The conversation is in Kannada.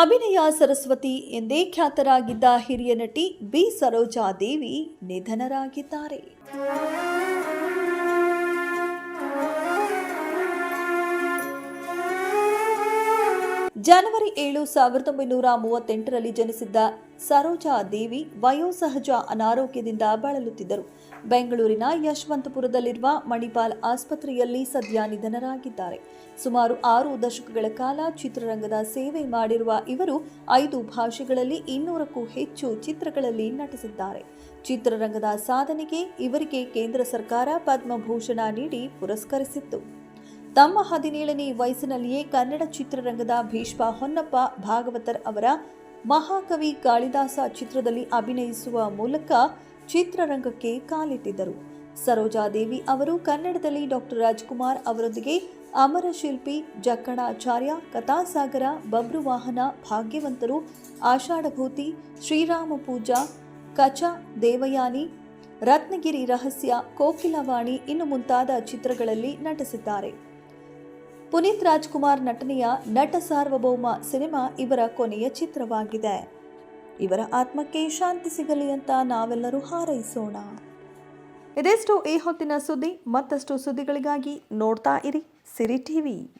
ಅಭಿನಯ ಸರಸ್ವತಿ ಎಂದೇ ಖ್ಯಾತರಾಗಿದ್ದ ಹಿರಿಯ ನಟಿ ಬಿ. ಸರೋಜಾದೇವಿ ನಿಧನರಾಗಿದ್ದಾರೆ. ಜನವರಿ ಏಳು ಸಾವಿರದ ಒಂಬೈನೂರ ಮೂವತ್ತೆಂಟರಲ್ಲಿ ಜನಿಸಿದ್ದ ಸರೋಜಾ ದೇವಿ ವಯೋಸಹಜ ಅನಾರೋಗ್ಯದಿಂದ ಬಳಲುತ್ತಿದ್ದರು. ಬೆಂಗಳೂರಿನ ಯಶವಂತಪುರದಲ್ಲಿರುವ ಮಣಿಪಾಲ್ ಆಸ್ಪತ್ರೆಯಲ್ಲಿ ಸದ್ಯ ನಿಧನರಾಗಿದ್ದಾರೆ. ಸುಮಾರು ಆರು ದಶಕಗಳ ಕಾಲ ಚಿತ್ರರಂಗದ ಸೇವೆ ಮಾಡಿರುವ ಇವರು ಐದು ಭಾಷೆಗಳಲ್ಲಿ ಇನ್ನೂರಕ್ಕೂ ಹೆಚ್ಚು ಚಿತ್ರಗಳಲ್ಲಿ ನಟಿಸಿದ್ದಾರೆ. ಚಿತ್ರರಂಗದ ಸಾಧನೆಗೆ ಇವರಿಗೆ ಕೇಂದ್ರ ಸರ್ಕಾರ ಪದ್ಮಭೂಷಣ ನೀಡಿ ಪುರಸ್ಕರಿಸಿತ್ತು. ತಮ್ಮ ಹದಿನೇಳನೇ ವಯಸ್ಸಿನಲ್ಲಿಯೇ ಕನ್ನಡ ಚಿತ್ರರಂಗದ ಭೀಷ್ಮ ಹೊನ್ನಪ್ಪ ಭಾಗವತರ್ ಅವರ ಮಹಾಕವಿ ಕಾಳಿದಾಸ ಚಿತ್ರದಲ್ಲಿ ಅಭಿನಯಿಸುವ ಮೂಲಕ ಚಿತ್ರರಂಗಕ್ಕೆ ಕಾಲಿಟ್ಟಿದ್ದರು. ಸರೋಜಾದೇವಿ ಅವರು ಕನ್ನಡದಲ್ಲಿ ಡಾಕ್ಟರ್ ರಾಜ್ಕುಮಾರ್ ಅವರೊಂದಿಗೆ ಅಮರ ಶಿಲ್ಪಿ ಜಕ್ಕಣಾಚಾರ್ಯ ಕಥಾಸಾಗರ ಬಬ್ರುವಾಹನ ಭಾಗ್ಯವಂತರು ಆಷಾಢಭೂತಿ, ಶ್ರೀರಾಮ ಪೂಜಾ, ಕಚ ದೇವಯಾನಿ, ರತ್ನಗಿರಿ ರಹಸ್ಯ, ಕೋಕಿಲವಾಣಿ ಇನ್ನು ಮುಂತಾದ ಚಿತ್ರಗಳಲ್ಲಿ ನಟಿಸಿದ್ದಾರೆ. ಪುನೀತ್ ರಾಜ್ಕುಮಾರ್ ನಟನೆಯ ನಟ ಸಾರ್ವಭೌಮ ಸಿನಿಮಾ ಇವರ ಕೊನೆಯ ಚಿತ್ರವಾಗಿದೆ. ಇವರ ಆತ್ಮಕ್ಕೆ ಶಾಂತಿ ಸಿಗಲಿ ಅಂತ ನಾವೆಲ್ಲರೂ ಹಾರೈಸೋಣ. ಇದೆಷ್ಟು ಈ ಹೊತ್ತಿನ ಸುದ್ದಿ. ಮತ್ತಷ್ಟು ಸುದ್ದಿಗಳಿಗಾಗಿ ನೋಡ್ತಾ ಇರಿ ಸಿರಿ ಟಿವಿ.